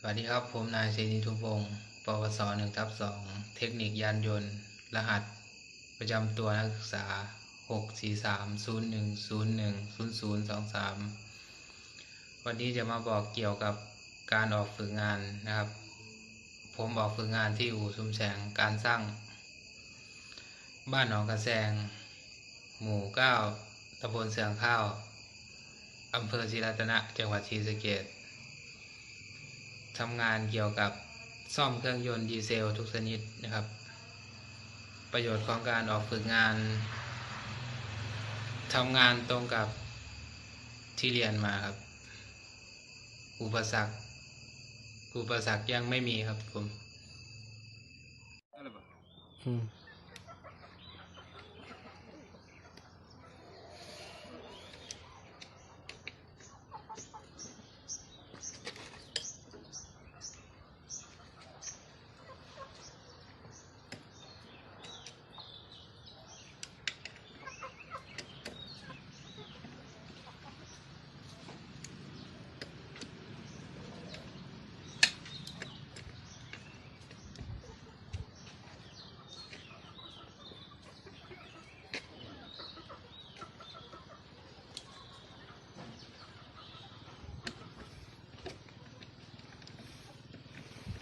สวัสดีครับ ผมนายเสนีทุพงศ์ปวสหนึ่งทับสองเทคนิคยานยนต์ รหัส ประจำตัวนักศึกษาหกสี่สามศูนย์หนึ่งศูนย์หนึ่งศูนย์ศูนย์สองสามวันนี้จะมาบอกเกี่ยวกับการออกฝึกงานนะครับ ผมออกฝึกงานที่อู่ชุมแสงการสร้าง บ้านหนองกระแซง หมู่เก้าตำบลเสืองข้าวอำเภอศรีรัตนะ จังหวัดศรีสะเกษ ทำงานเกี่ยวกับซ่อมเครื่องยนต์ดีเซลทุกชนิดนะครับ ประโยชน์ของการออกฝึกงานทำงานตรงกับที่เรียนมาครับ อุปสรรค อุปสรรคยังไม่มีครับผม อืม